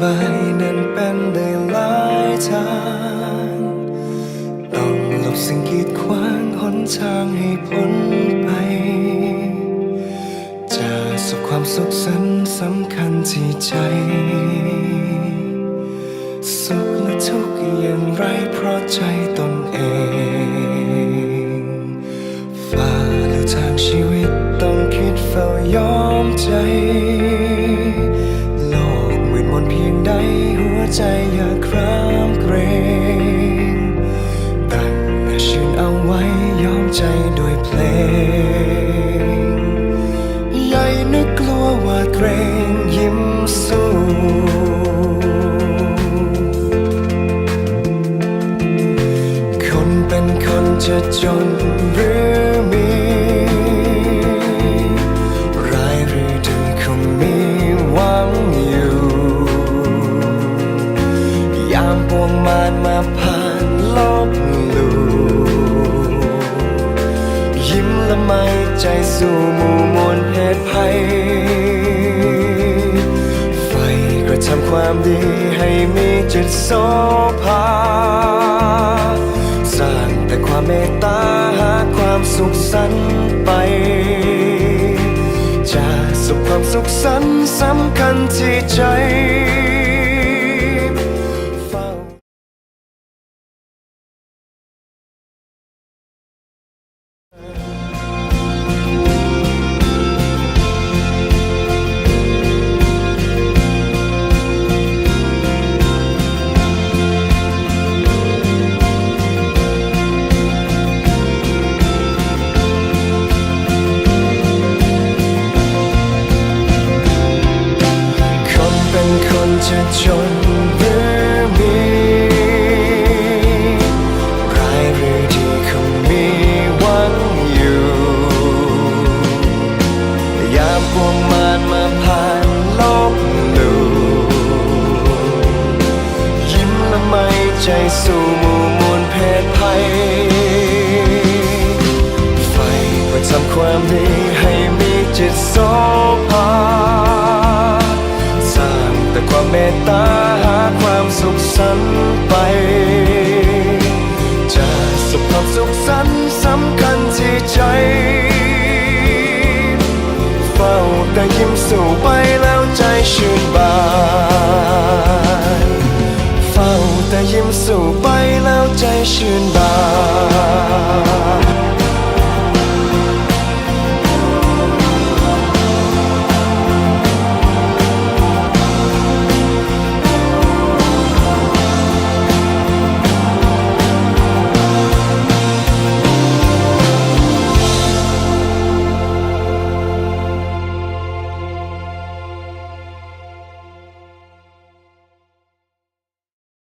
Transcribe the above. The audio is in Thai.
ใบนั้นเป็นได้หลายทางต้องหลบสิ่งกีดขวางหนทางให้พ้นไป จะสุขความสุขสันสำคัญที่ใจ สุขและทุกข์อย่างไรเพราะใจตนเองฝ่าลู่ทางชีวิตต้องคิดเฝ้ายอมใจ หัวใจอย่าครามเกรงตั้งชื่นเอาไว้ยอมใจด้วยเพลง ใหญ่นึกกลัวว่าเกรงยิ้มสู้คนเป็นคนจะจนหรื ใจสู่หมู่มวลเพศภัยไฟกระทำความดีให้มีจิตโสภา สร้างแต่ความเมตตาหาความสุขสันไป จะสุขความสุขสันสำคัญที่ใจ จะจนหรือมีร้ายหรือดีคงมีหวังอยู่ ยามพวงมารมาผ่านลบลูยิ้มละไมใจสู่หมู่มวลเพศภัยไฟประจำความดีให้มีจิตโสภา สันไป จะสุขความสุขสันต์สำคัญที่ใจ เฝ้าแต่ยิ้มสู่ไป